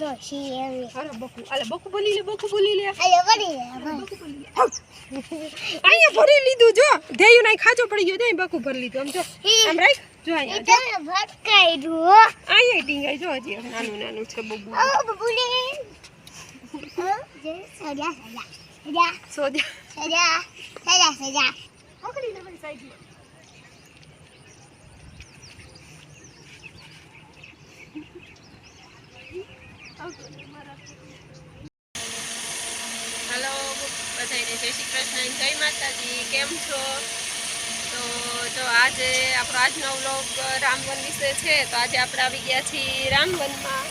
જો શી એવી? અરે બકુ. અલે બકુ બોલી લે બકુ બોલી લે. ભાઈ બોલી લે અહીંયા ભરી લીધું જો. ધેયું નાઈ ખાજો પડી ગયો ત્યાં બકુ ભરી લીધું. આમ જો આમ રાખ. જો અહીંયા તમે ભટકાઈ દો અહીંયા ટીંગાઈ જો હજી નાનું નાનું છે બબુ ઓ બબુલી જે સજા સજા. સજા. સજા. સજા સજા પકડી લે ભાઈ સાઈડમાં હેલો બધાને જય શ્રી કૃષ્ણ જય માતાજી. કેમ છો? તો જો આજે આપણો આજનો વ્લોગ રામવન વિશે છે, તો આજે આપણે આવી ગયા છીએ રામવનમાં.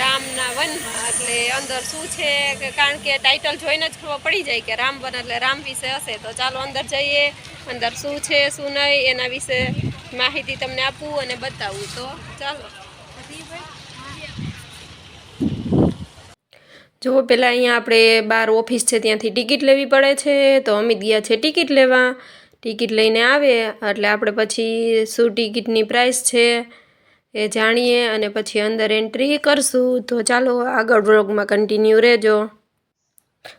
રામના વનમાં, એટલે અંદર શું છે કે કારણ કે ટાઇટલ જોઈને જ ખબર પડી જાય કે રામવન એટલે રામ વિશે હશે. તો ચાલો અંદર જઈએ, અંદર શું છે, શું નહીં, એના વિશે માહિતી તમને આપવું અને બતાવું. તો ચાલો. જો પહેલાં અહીંયા આપણે બાર ઓફિસ છે ત્યાંથી ટિકિટ લેવી પડે છે તો અમિત ગયા છે ટિકિટ લેવા. ટિકિટ લઈને આવે એટલે આપણે પછી શું ટિકિટની પ્રાઇસ છે એ જાણીએ અને પછી અંદર એન્ટ્રી કરશું. તો ચાલો આગળ વ્લોગમાં કન્ટિન્યુ રહેજો.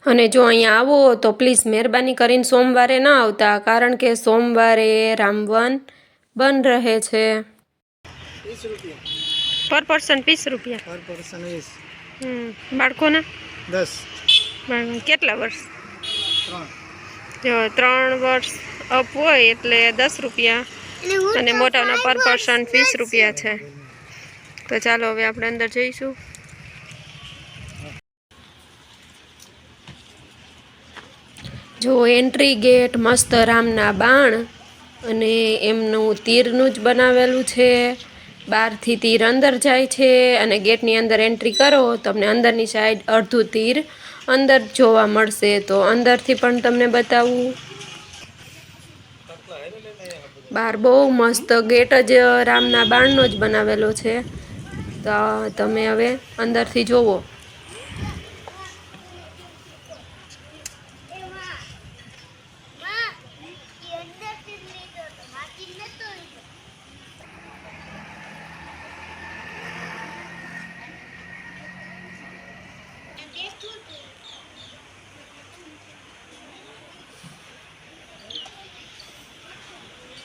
અને જો અહીંયા આવો તો પ્લીઝ મહેરબાની કરીને સોમવારે ના આવતા કારણ કે સોમવારે રામવન બંધ રહે છે. પર પર્સન વીસ રૂપિયા. પર પર્સન વીસ. બાળકોના? દસ. કેટલા વર્ષ? ત્રણ. જો ત્રણ વર્ષ અપ હોય એટલે દસ રૂપિયા અને મોટાના પર પર્સન વીસ રૂપિયા છે. તો ચાલો હવે આપણે અંદર જઈશું. જો એન્ટ્રી ગેટ મસ્ત રામના બાણ અને એમનું તીરનું જ બનાવેલું છે. બહારથી તીર અંદર જાય છે અને ગેટની અંદર એન્ટ્રી કરો, તમને અંદરની સાઈડ અડધું તીર અંદર જોવા મળશે. તો અંદરથી પણ તમને બતાવું. બહાર બહુ મસ્ત ગેટ જ રામના બાણનો જ બનાવેલો છે. તો તમે હવે અંદરથી જોવો.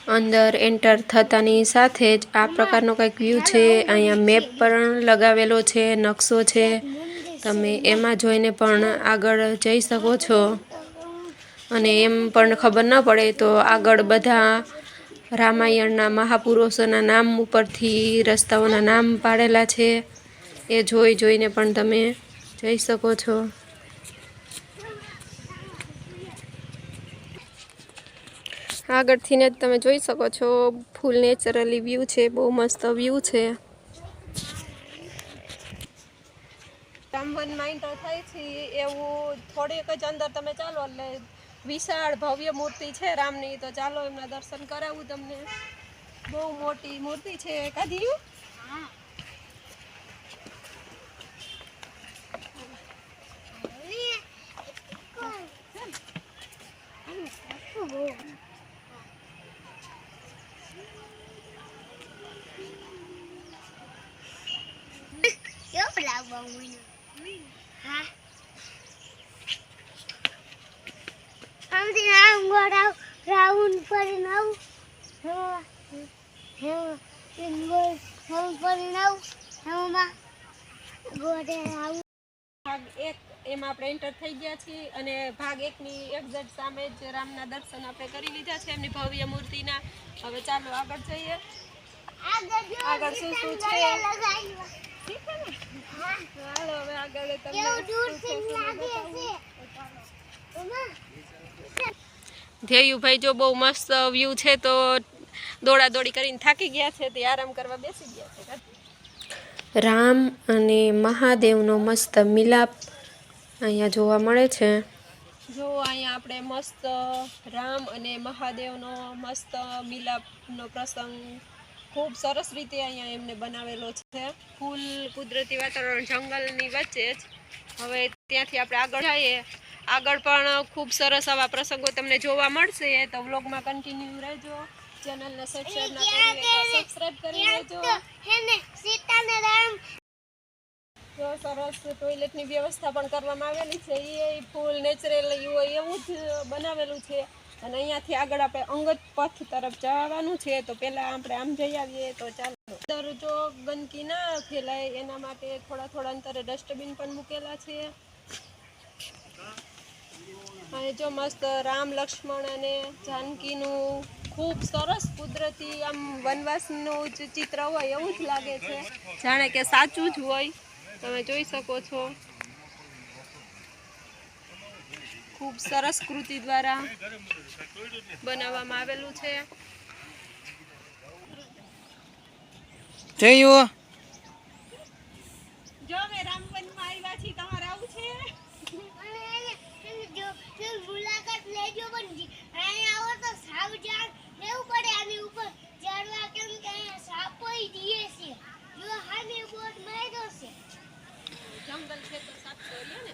અંદર એન્ટર થતાની સાથે જ આ પ્રકારનો કંઈક વ્યૂ છે. અહીંયા મેપ પણ લગાવેલો છે, નકશો છે. તમે એમાં જોઈને પણ આગળ જઈ શકો છો. અને એમ પણ ખબર ન પડે તો આગળ બધા રામાયણના મહાપુરુષોના નામ ઉપરથી રસ્તાઓના નામ પાડેલા છે. એ જોઈ જોઈને પણ તમે જઈ શકો છો. આગળથી ને જ તમે જોઈ શકો છો ફૂલ નેચરલી વ્યૂ છે બહુ મસ્ત વ્યૂ છે. રામવનમાં એન્ટર થાય છે એવું થોડીક જ અંદર તમે ચાલો એટલે વિશાળ ભવ્ય મૂર્તિ છે રામની તો ચાલો એમના દર્શન કરાવું તમને. બહુ મોટી મૂર્તિ છે કાઢી કેવું લાગવા મને હા આમથી આમ ગોળાવ રાઉન્ડ કરીને આવું હા હા ગોળ રાઉન્ડ કરીને આવું એમાં ગોળે આવું ભાગ એક, એમાં આપણે એન્ટર થઈ ગયા છીએ અને ભાગ એકની એક્ઝેક્ટ સામે જ રામના દર્શન આપણે કરી લીધા છે એમની ભવ્ય મૂર્તિના હવે ચાલો આગળ જઈએ આગળ શું શું છે? હવે આગળ તમને એમાં ધ્યેયુભાઈ જો બહુ મસ્ત વ્યૂ છે તો દોડા દોડી કરીને થાકી ગયા છે તે આરામ કરવા બેસી ગયા છે. રામ અને મહાદેવનો મસ્ત મિલાપ અહીંયા જોવા મળે છે. જો અહીંયા આપણે મસ્ત રામ અને મહાદેવનો મસ્ત મિલાપનો પ્રસંગ ખૂબ સરસ રીતે અહીંયા એમને બનાવેલો છે. ફૂલ કુદરતી વાતાવરણ જંગલની વચ્ચે જ. હવે ત્યાંથી આપણે આગળ જઈએ. આગળ પણ ખૂબ સરસ આવા પ્રસંગો તમને જોવા મળશે. તો વ્લોગમાં કન્ટિન્યુ રહેજો. ચેનલને સબસ્ક્રાઈબ ના કરી કરી લેજો. સરસ ટોયલેટની વ્યવસ્થા પણ કરવામાં આવેલી છે. એ ફૂલ નેચરલ હોય એવું જ બનાવેલું છે. અને અહીંયાથી આગળ આપણે અંગત પથ તરફ જવાનું છે, તો પહેલાં આપણે આમ જઈ આવીએ, તો ચાલો. અંદર જો ગંદકી ના ફેલાય, એના માટે થોડા થોડા અંતરે ડસ્ટબિન પણ મૂકેલા છે. અને જો મસ્ત રામ લક્ષ્મણ અને જાનકીનું ખૂબ સરસ કુદરતી આમ વનવાસનું જ ચિત્ર હોય એવું જ લાગે છે. જાણે કે સાચું જ હોય. તમે જોઈ શકો છો. ખૂબ સરસ કૃતિ દ્વારા બનાવવામાં આવેલું છે. જયું જો અમે રામવનમાં આવ્યા છીએ તમારે આવું છે? અને એને એને જો મુલાકાત લેજો પણ અહીંયા આવો તો સાવધાન લેવું પડે આની ઉપર. ચડવા કેમ કે અહીંયા સાપોય દીએ છે. જો હામે બોર્ડ માર્યો છે. જંગલ છે તો સાપ તો ને.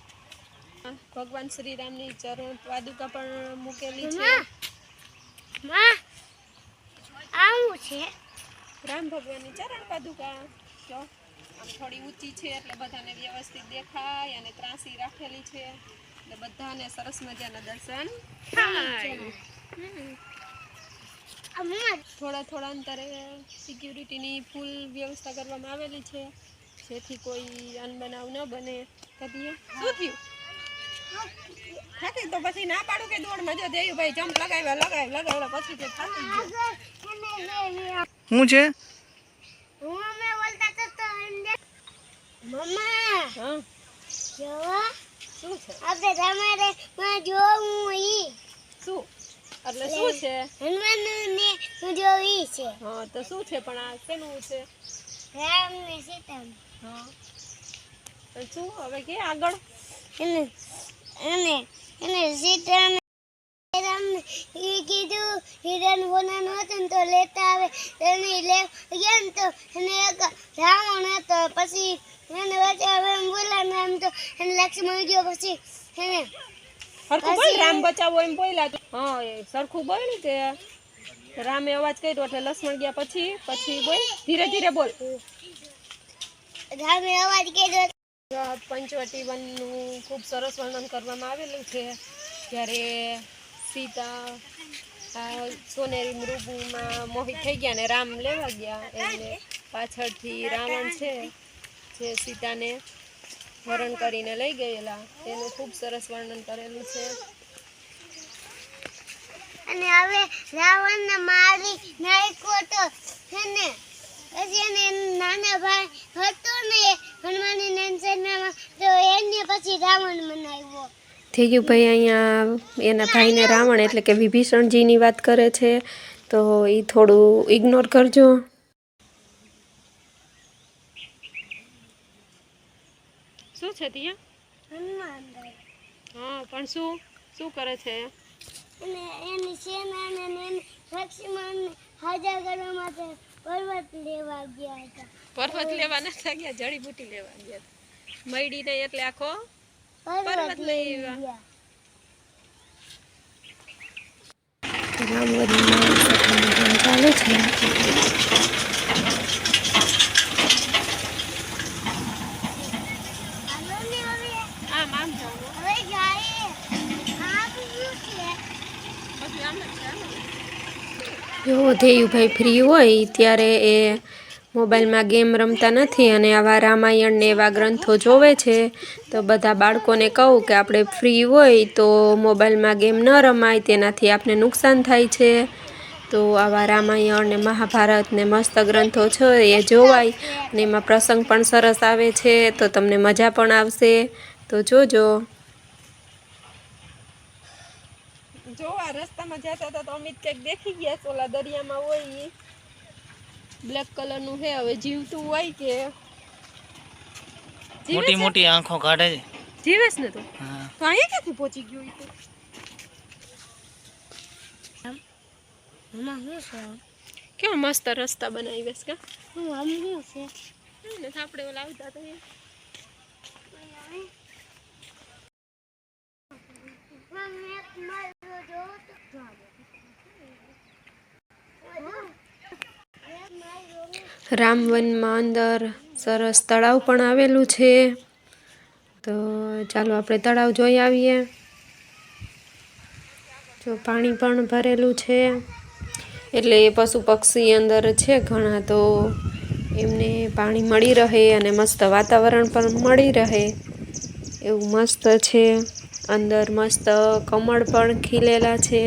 ભગવાન શ્રી રામની ચરણ પાદુકા પણ મૂકેલી છે. આવું છે? રામ ભગવાનની ચરણ પાદુકા જો આમ થોડી ઊંચી છે એટલે બધાને વ્યવસ્થિત દેખાય અને ત્રાસી રાખેલી છે. એટલે બધાને સરસ મજાના દર્શન થોડા થોડા અંતરે સિક્યુરિટીની ફૂલ વ્યવસ્થા કરવામાં આવેલી છે. જેથી કોઈ અનબનાવ ન બને. કદી શું થયું? થાકી તો પછી ના પાડું કે દોડમાં જો દેયુભાઈ જમ્પ લગાવ્યા લગાવ્યા લગાવ્યા પછી તે થાકી ગયો. શું છે? હું. અમે બોલતા તો તો અંદર મમ્મા હા શું? છે આપણે તમારે માં જોવું ઈ શું એટલે શું છે? હનુમાન ને હું જોવી છે. હા તો શું છે? પણ આ શેનું છે? રામ ને સીતા હા. તો શું? હવે કે આગળ? એને એને એને સીતારામ રામ એ કીધું હિરણ બોનાનું હતું તો લેતા આવે એને લે ગયા ને તો. એને એક રાવણ હતો પછી એને બચાવ એમ બોલા એમ તો એને લક્ષ્મણ ગયો પછી એને. સરખું બોલ રામ બચાવો એમ બોલ્યા તું. હા એ સરખું બોલ ને કે રામે અવાજ કર્યો એટલે લક્ષ્મણ ગયા પછી પછી બોલ ધીરે ધીરે બોલ. રામે અવાજ કર્યો પંચવટી વનનું ખૂબ સરસ વર્ણન કરવામાં આવેલું છે. જ્યારે સીતા સોનેરી મૃગમાં મોહિત થઈ ગયા ને રામ લેવા ગયા. એટલે પાછળથી રાવણ છે, જે સીતાને હરણ કરીને લઈ ગયેલા. તેનું ખૂબ સરસ વર્ણન કરેલું છે. અને હવે રાવણ ને મારી નાખ્યો તો એને પછી એને નાના ભાઈ હતો ને હનુમાનની નંદનમાં તો એને પછી રાવણ મનાવ્યો. ભાઈ અહીંયા એના ભાઈને રાવણ એટલે કે વિભીષણજીની વાત કરે છે તો એ થોડું ઇગ્નોર કરજો. શું છે ત્યાં? હનુમાન હા પણ શું? શું કરે છે? અને એની સેના ને એને હાજર કરવા માટે પર્વત લેવા ગયા હતા. પર્વત લેવા નતા ગયા જડીબુટી લેવા ગયા મયડી ને એટલે આખો પર્વત લઈ લઈ આવ્યા. ગયા છે હાલો ને હવે આમ આમ જવાનું હવે જાય આમ શું છે પછી આમ જ છે આમ જ. જો ધેયુભાઈ ફ્રી હોય ત્યારે એ મોબાઈલમાં ગેમ રમતા નથી અને આવા રામાયણ ને એવા ગ્રંથો જોવે છે. તો બધા બાળકોને કહું કે આપણે ફ્રી હોય તો મોબાઈલમાં ગેમ ન રમાય, તેનાથી આપને નુકસાન થાય છે. તો આવા રામાયણ ને મહાભારત ને મસ્ત ગ્રંથો છે એ જોવાય અને એમાં પ્રસંગ પણ સરસ આવે છે, તો તમને મજા પણ આવશે. તો જોજો. જો આ રસ્તામાં જતા હતા તો અમિત કંઈક દેખી ગયા છે ઓલા દરિયામાં હોય. ઈ બ્લેક કલરનું છે હવે જીવતું હોય કે? જીવે મોટી મોટી આંખો કાઢે છે. જીવેશ ને તો? તો અહીંયા ક્યાંથી પહોંચી ગયો ઈ તો? આમાં શું છે? કેવા મસ્ત રસ્તા બનાવી કા? હું આમ છે? ને આપણે ઓલા આવતા હતા રામવનમાં અંદર સરસ તળાવ પણ આવેલું છે. તો ચાલો આપણે તળાવ જોઈ આવીએ. જો પાણી પણ ભરેલું છે. એટલે પશુ પક્ષી અંદર છે ઘણા, તો એમને પાણી મળી રહે અને મસ્ત વાતાવરણ પણ મળી રહે. એવું મસ્ત છે. અંદર મસ્ત કમળ પણ ખીલેલા છે.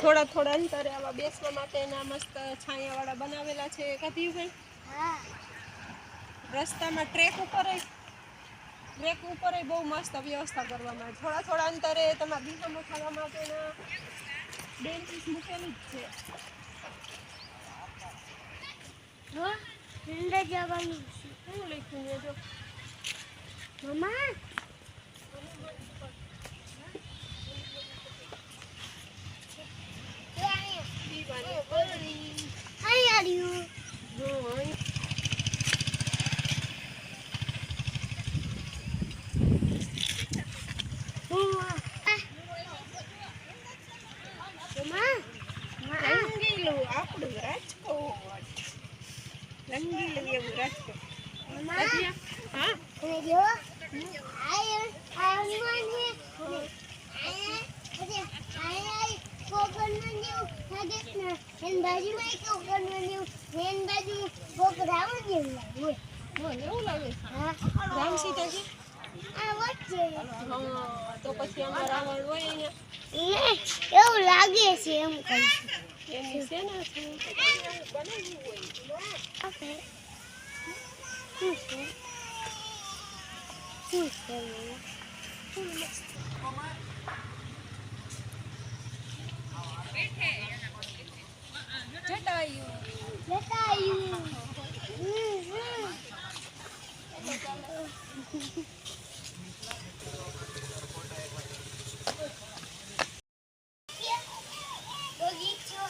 થોડા થોડા અંતરે આવા બેસવા માટેના મસ્ત છાયાવાળા બનાવેલા છે. કથીભાઈ ભાઈ રસ્તામાં ટ્રેક ઉપર ટ્રેક ઉપર બહુ મસ્ત વ્યવસ્થા કરવામાં. થોડા થોડા અંતરે તમારા દિશામાં થવા માટેના બેન્ચીસ મૂકેલી જ છે. હા અંદર જવાનું છે. શું લખ્યું છે જો? મમ્મા? આવ્યું જો અહીં રંગીલું આપણું રાજકોટ રંગીલું એવું રાજકોટ હા બોલ એવું લાગે છે રામ સીતા છે હા તો પછી આમાં રાવણ હોય ને એવું લાગે છે એમ કહું એની છે છે શું છે જટાયું લેતા આવ્યું હમ, હમ. બગીચો.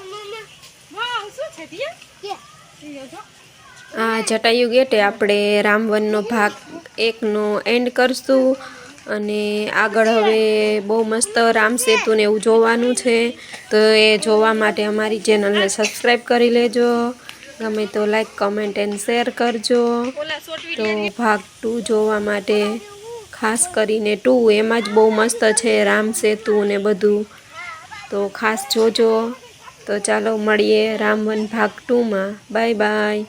મમ્મા, વાહ શું છે ત્યાં ક્યાં? અહીંયા જો આ જટાયુ ગેટે આપણે રામવનનો ભાગ એકનો એન્ડ કરશું અને આગળ હવે બહુ મસ્ત રામ સેતુને એવું જોવાનું છે. તો એ જોવા માટે અમારી ચેનલને સબસ્ક્રાઈબ કરી લેજો. ગમે તો લાઈક કમેન્ટ એન્ડ શેર કરજો. તો ભાગ ટુ જોવા માટે ખાસ કરીને ટુ એમાં જ બહુ મસ્ત છે રામ સેતુ ને બધું. તો ખાસ જોજો. તો ચાલો મળીએ રામવન ભાગ ટુમાં બાય બાય